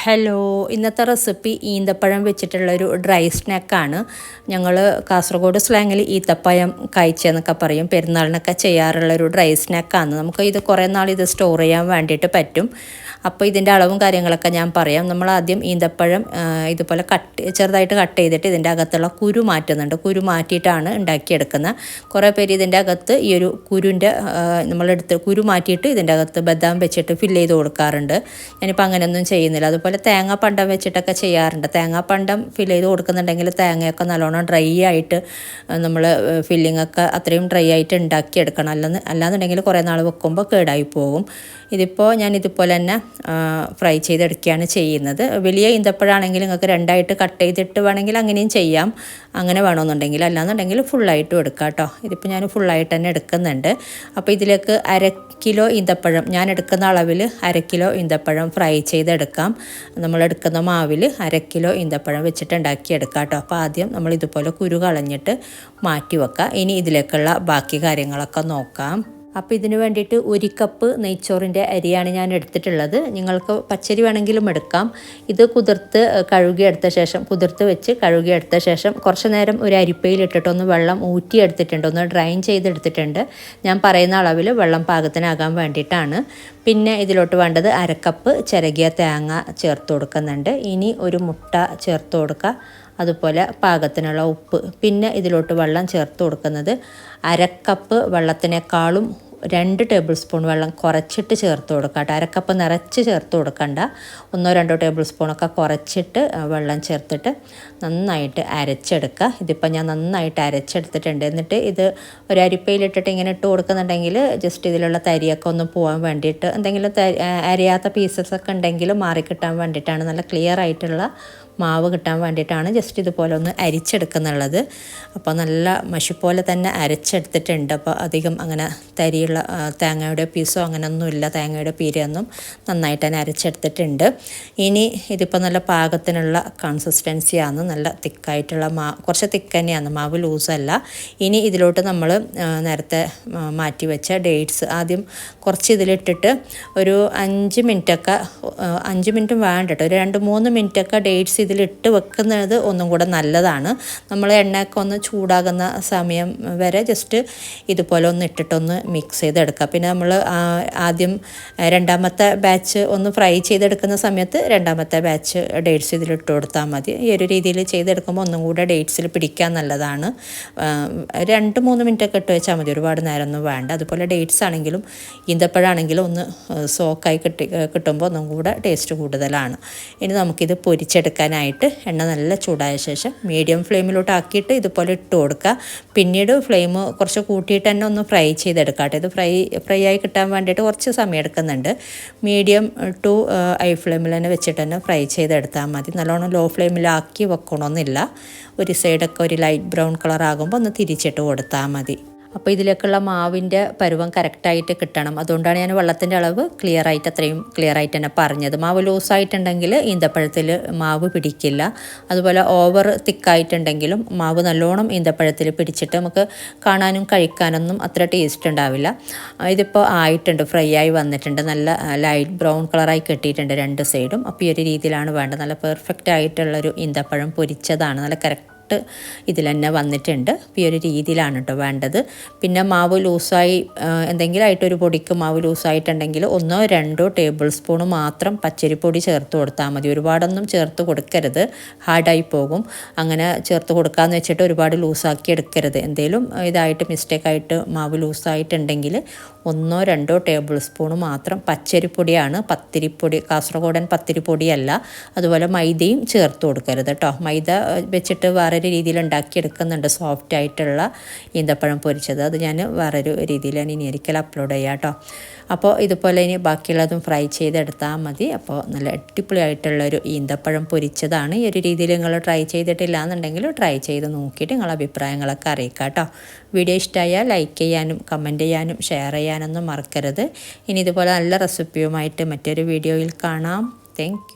Hello ഇന്നത്തെ recipe ഈന്തപ്പഴം വെച്ചിട്ടുള്ളൊരു dry സ്നാക്കാണ്. ഞങ്ങൾ കാസർഗോഡ് സ്ലാങ്ങിൽ ഈത്തപ്പഴം കഴിച്ചെന്നൊക്കെ പറയും. പെരുന്നാളിനൊക്കെ ചെയ്യാറുള്ളൊരു ഡ്രൈ സ്നാക്കാണ്. നമുക്ക് ഇത് കുറേ നാൾ ഇത് സ്റ്റോർ ചെയ്യാൻ വേണ്ടിയിട്ട് പറ്റും. അപ്പോൾ ഇതിന്റെ അളവും കാര്യങ്ങളൊക്കെ ഞാൻ പറയാം. നമ്മൾ ആദ്യം ഈന്തപ്പഴം ഇതുപോലെ കട്ട് ചെറുതായിട്ട് കട്ട് ചെയ്തിട്ട് ഇതിന്റെ അകത്തുള്ള കുരു മാറ്റുന്നുണ്ട്. കുരു മാറ്റിയിട്ടാണ് ഉണ്ടാക്കിയെടുക്കുന്നത്. കുറേ പേര് ഇതിന്റെ അകത്ത് ഈ ഒരു കുരുവിന്റെ നമ്മളെടുത്ത് കുരു മാറ്റിയിട്ട് ഇതിന്റെ അകത്ത് ബദാം വെച്ചിട്ട് ഫില്ല് ചെയ്ത് കൊടുക്കാറുണ്ട്. ഞാനിപ്പോൾ അങ്ങനെയൊന്നും ചെയ്യുന്നില്ല. അതുപോലെ തേങ്ങാപ്പണ്ടം വെച്ചിട്ടൊക്കെ ചെയ്യാറുണ്ട്. തേങ്ങാപ്പണ്ടം ഫില്ല് ചെയ്ത് കൊടുക്കുന്നുണ്ടെങ്കിൽ തേങ്ങയൊക്കെ നല്ലോണം ഡ്രൈ ആയിട്ട് നമ്മൾ ഫില്ലിംഗ് ഒക്കെ അത്രയും ഡ്രൈ ആയിട്ട് ഉണ്ടാക്കിയെടുക്കണം. അല്ലെന്ന് അല്ലാന്നുണ്ടെങ്കിൽ കുറേ നാൾ വെക്കുമ്പോൾ കേടായി പോകും. ഇതിപ്പോൾ ഞാൻ ഇതുപോലെ തന്നെ ഫ്രൈ ചെയ്തെടുക്കുകയാണ് ചെയ്യുന്നത്. വലിയ ഈന്തപ്പഴമാണെങ്കിൽ നിങ്ങൾക്ക് രണ്ടായിട്ട് കട്ട് ചെയ്തിട്ട് വേണമെങ്കിൽ അങ്ങനെയും ചെയ്യാം. അങ്ങനെ വേണമെന്നുണ്ടെങ്കിൽ. അല്ലാന്നുണ്ടെങ്കിൽ ഫുള്ളായിട്ടും എടുക്കാം കേട്ടോ. ഇതിപ്പോൾ ഞാൻ ഫുള്ളായിട്ട് തന്നെ എടുക്കുന്നുണ്ട്. അപ്പോൾ ഇതിലേക്ക് അര കിലോ ഈന്തപ്പഴം ഞാൻ എടുക്കുന്ന അളവിൽ അര കിലോ ഈന്തപ്പഴം ഫ്രൈ ചെയ്തെടുക്കാം. നമ്മൾ എടുക്കുന്ന മാവിൽ അര കിലോ ഈന്തപ്പഴം വെച്ചിട്ട് ഉണ്ടാക്കിയെടുക്കാം കേട്ടോ. അപ്പോൾ ആദ്യം നമ്മൾ ഇതുപോലെ കുരു കളഞ്ഞിട്ട് മാറ്റി വെക്കാം ഇനി ഇതിലേക്കുള്ള ബാക്കി കാര്യങ്ങളൊക്കെ നോക്കാം. അപ്പോൾ ഇതിന് വേണ്ടിയിട്ട് ഒരു കപ്പ് നെയ്ച്ചോറിന്റെ അരിയാണ് ഞാൻ എടുത്തിട്ടുള്ളത്. നിങ്ങൾക്ക് പച്ചരി വേണമെങ്കിലും എടുക്കാം. ഇത് കുതിർത്ത് കഴുകിയെടുത്ത ശേഷം കുതിർത്ത് വെച്ച് കഴുകിയെടുത്ത ശേഷം കുറച്ച് നേരം ഒരു അരിപ്പയിൽ ഇട്ടിട്ടൊന്ന് വെള്ളം ഊറ്റിയെടുത്തിട്ടുണ്ട്. ഒന്ന് ഡ്രൈൻ ചെയ്തെടുത്തിട്ടുണ്ട്. ഞാൻ പറയുന്ന അളവിൽ വെള്ളം പാകത്തിനാകാൻ വേണ്ടിയിട്ടാണ്. പിന്നെ ഇതിലോട്ട് വേണ്ടത് അരക്കപ്പ് ചിരകിയ തേങ്ങ ചേർത്ത് കൊടുക്കുന്നുണ്ട്. ഇനി ഒരു മുട്ട ചേർത്ത് കൊടുക്കുക. അതുപോലെ പാകത്തിനുള്ള ഉപ്പ്. പിന്നെ ഇതിലോട്ട് വെള്ളം ചേർത്ത് കൊടുക്കുന്നത് അരക്കപ്പ് വെള്ളത്തിനേക്കാളും രണ്ട് ടേബിൾ സ്പൂൺ വെള്ളം കുറച്ചിട്ട് ചേർത്ത് കൊടുക്കുക കേട്ടോ. അരക്കപ്പ് നിറച്ച് ചേർത്ത് കൊടുക്കണ്ട. ഒന്നോ രണ്ടോ ടേബിൾ സ്പൂണൊക്കെ കുറച്ചിട്ട് വെള്ളം ചേർത്തിട്ട് നന്നായിട്ട് അരച്ചെടുക്കുക. ഇതിപ്പോൾ ഞാൻ നന്നായിട്ട് അരച്ചെടുത്തിട്ടുണ്ട്. എന്നിട്ട് ഇത് ഒരു അരിപ്പയിലിട്ടിട്ട് ഇങ്ങനെ ഇട്ട് കൊടുക്കുന്നുണ്ടെങ്കിൽ ജസ്റ്റ് ഇതിലുള്ള തരിയൊക്കെ ഒന്ന് പോകാൻ വേണ്ടിയിട്ട് എന്തെങ്കിലും അരിയാത്ത അരയാത്ത പീസസ് ഒക്കെ ഉണ്ടെങ്കിൽ മാറിക്കിട്ടാൻ വേണ്ടിയിട്ടാണ്. നല്ല ക്ലിയർ ആയിട്ടുള്ള മാവ് കിട്ടാൻ വേണ്ടിയിട്ടാണ് ജസ്റ്റ് ഇതുപോലെ ഒന്ന് അരിച്ചെടുക്കുന്നുള്ളത്. അപ്പോൾ നല്ല മഷി പോലെ തന്നെ അരച്ചെടുത്തിട്ടുണ്ട്. അപ്പോൾ അധികം അങ്ങനെ തരിയുള്ള തേങ്ങയുടെ പീസോ അങ്ങനെയൊന്നുമില്ല. തേങ്ങയുടെ പീരയൊന്നും നന്നായിട്ട് തന്നെ അരച്ചെടുത്തിട്ടുണ്ട്. ഇനി ഇതിപ്പോൾ നല്ല പാകത്തിനുള്ള കൺസിസ്റ്റൻസിയാണ് നല്ല തിക്കായിട്ടുള്ള മാ കുറച്ച് തിക്ക് തന്നെയാണ്. മാവ് ലൂസല്ല ഇനി ഇതിലോട്ട് നമ്മൾ നേരത്തെ മാറ്റി വെച്ച ഡേറ്റ്സ് ആദ്യം കുറച്ച് ഇതിലിട്ടിട്ട് ഒരു അഞ്ച് മിനിറ്റൊക്കെ അഞ്ച് മിനിറ്റും വേണ്ട ഒരു രണ്ട് മൂന്ന് മിനിറ്റൊക്കെ ഡേറ്റ്സ് ഇതിലിട്ട് വെക്കുന്നത് ഒന്നും കൂടെ നല്ലതാണ്. നമ്മൾ എണ്ണയൊക്കെ ഒന്ന് ചൂടാകുന്ന സമയം വരെ ജസ്റ്റ് ഇതുപോലെ ഒന്ന് ഇട്ടിട്ടൊന്ന് മിക്സ് ചെയ്തെടുക്കുക. പിന്നെ നമ്മൾ ആദ്യം രണ്ടാമത്തെ ബാച്ച് ഒന്ന് ഫ്രൈ ചെയ്തെടുക്കുന്ന സമയത്ത് രണ്ടാമത്തെ ബാച്ച് ഡേറ്റ്സ് ഇതിലിട്ട് കൊടുത്താൽ മതി. ഈ ഒരു രീതിയിൽ ചെയ്തെടുക്കുമ്പോൾ ഒന്നും കൂടെ ഡേറ്റ്സിൽ പിടിക്കാൻ നല്ലതാണ്. രണ്ട് മൂന്ന് മിനിറ്റൊക്കെ ഇട്ട് വെച്ചാൽ മതി. ഒരുപാട് നേരമൊന്നും വേണ്ട. അതുപോലെ ഡേറ്റ്സ് ആണെങ്കിലും ഈന്തപ്പഴാണെങ്കിലും ഒന്ന് സോക്കായി കിട്ടി കിട്ടുമ്പോൾ ഒന്നും കൂടെ ടേസ്റ്റ് കൂടുതലാണ്. ഇനി നമുക്കിത് പൊരിച്ചെടുക്കാനായിട്ട് എണ്ണ നല്ല ചൂടായ ശേഷം മീഡിയം ഫ്ലെയിമിലോട്ട് ആക്കിയിട്ട് ഇതുപോലെ ഇട്ട് കൊടുക്കുക. പിന്നീട് ഫ്ലെയിം കുറച്ച് കൂട്ടിയിട്ട് തന്നെ ഒന്ന് ഫ്രൈ ചെയ്തെടുക്കാം കേട്ടോ. ഇത് ഫ്രൈ ഫ്രൈ ആയി കിട്ടാൻ വേണ്ടിയിട്ട് കുറച്ച് സമയം എടുക്കുന്നുണ്ട്. മീഡിയം ടു ഹൈ ഫ്ലെയിമിൽ തന്നെ വെച്ചിട്ട് തന്നെ ഫ്രൈ ചെയ്തെടുത്താൽ മതി. നല്ലോണം ലോ ഫ്ലെയിമിലാക്കി വെക്കണമെന്നില്ല ഒരു സൈഡൊക്കെ ഒരു ലൈറ്റ് ബ്രൗൺ കളർ ആകുമ്പോൾ ഒന്ന് തിരിച്ചിട്ട് കൊടുത്താൽ മതി. അപ്പോൾ ഇതിലേക്കുള്ള മാവിന്റെ പരുവം കറക്റ്റായിട്ട് കിട്ടണം. അതുകൊണ്ടാണ് ഞാൻ വെള്ളത്തിന്റെ അളവ് ക്ലിയർ ആയിട്ട് അത്രയും ക്ലിയർ ആയിട്ട് തന്നെ പറഞ്ഞത്. മാവ് ലൂസായിട്ടുണ്ടെങ്കിൽ ഈന്തപ്പഴത്തിൽ മാവ് പിടിക്കില്ല. അതുപോലെ ഓവർ തിക്കായിട്ടുണ്ടെങ്കിലും മാവ് നല്ലോണം ഈന്തപ്പഴത്തിൽ പിടിച്ചിട്ട് നമുക്ക് കാണാനും കഴിക്കാനൊന്നും അത്ര ടേസ്റ്റ് ഉണ്ടാവില്ല. ഇതിപ്പോൾ ആയിട്ടുണ്ട് ഫ്രൈ ആയി വന്നിട്ടുണ്ട്. നല്ല ലൈറ്റ് ബ്രൗൺ കളറായി കെട്ടിയിട്ടുണ്ട് രണ്ട് സൈഡും അപ്പോൾ ഈ ഒരു രീതിയിലാണ് വേണ്ടത്. നല്ല പെർഫെക്റ്റ് ആയിട്ടുള്ളൊരു ഈന്തപ്പഴം പൊരിച്ചതാണ്. നല്ല കറക്റ്റ് ഇതിൽ തന്നെ വന്നിട്ടുണ്ട്. ഈ ഒരു രീതിയിലാണ് കേട്ടോ വേണ്ടത്. പിന്നെ മാവ് ലൂസായി എന്തെങ്കിലും ആയിട്ടൊരു പൊടിക്ക് മാവ് ലൂസായിട്ടുണ്ടെങ്കിൽ ഒന്നോ രണ്ടോ ടേബിൾ സ്പൂൺ മാത്രം പച്ചരിപ്പൊടി ചേർത്ത് കൊടുത്താൽ മതി. ഒരുപാടൊന്നും ചേർത്ത് കൊടുക്കരുത്. ഹാർഡായി പോകും. അങ്ങനെ ചേർത്ത് കൊടുക്കാമെന്ന് വെച്ചിട്ട് ഒരുപാട് ലൂസാക്കി എടുക്കരുത്. എന്തെങ്കിലും ഇതായിട്ട് മിസ്റ്റേക്കായിട്ട് മാവ് ലൂസായിട്ടുണ്ടെങ്കിൽ ഒന്നോ രണ്ടോ ടേബിൾ സ്പൂൺ മാത്രം പച്ചരിപ്പൊടിയാണ്. പത്തിരിപ്പൊടി കാസർഗോഡൻ പത്തിരിപ്പൊടിയല്ല. അതുപോലെ മൈദയും ചേർത്ത് കൊടുക്കരുത് കേട്ടോ മൈദ വെച്ചിട്ട് വെച്ചിട്ട് വേറൊരു രീതിയിൽ ഉണ്ടാക്കിയെടുക്കുന്നുണ്ട് സോഫ്റ്റ് ആയിട്ടുള്ള ഈന്തപ്പഴം പൊരിച്ചത്. അത് ഞാൻ വേറൊരു രീതിയിൽ ഞാൻ ഇനി ഒരിക്കൽ അപ്ലോഡ് ചെയ്യാം കേട്ടോ. അപ്പോൾ ഇതുപോലെ ഇനി ബാക്കിയുള്ളതും ഫ്രൈ ചെയ്തെടുത്താൽ മതി. അപ്പോൾ നല്ല അടിപൊളിയായിട്ടുള്ളൊരു ഈന്തപ്പഴം പൊരിച്ചതാണ്. ഈ ഒരു രീതിയിൽ നിങ്ങൾ ട്രൈ ചെയ്തിട്ടില്ല എന്നുണ്ടെങ്കിൽ ട്രൈ ചെയ്ത് നോക്കിയിട്ട് നിങ്ങളുടെ അഭിപ്രായങ്ങളൊക്കെ അറിയിക്കാം കേട്ടോ. വീഡിയോ ഇഷ്ടമായാൽ ലൈക്ക് ചെയ്യാനും കമന്റ് ചെയ്യാനും ഷെയർ ചെയ്യാനൊന്നും മറക്കരുത്. ഇനി ഇതുപോലെ നല്ല റെസിപ്പിയുമായിട്ട് മറ്റൊരു വീഡിയോയിൽ കാണാം. താങ്ക്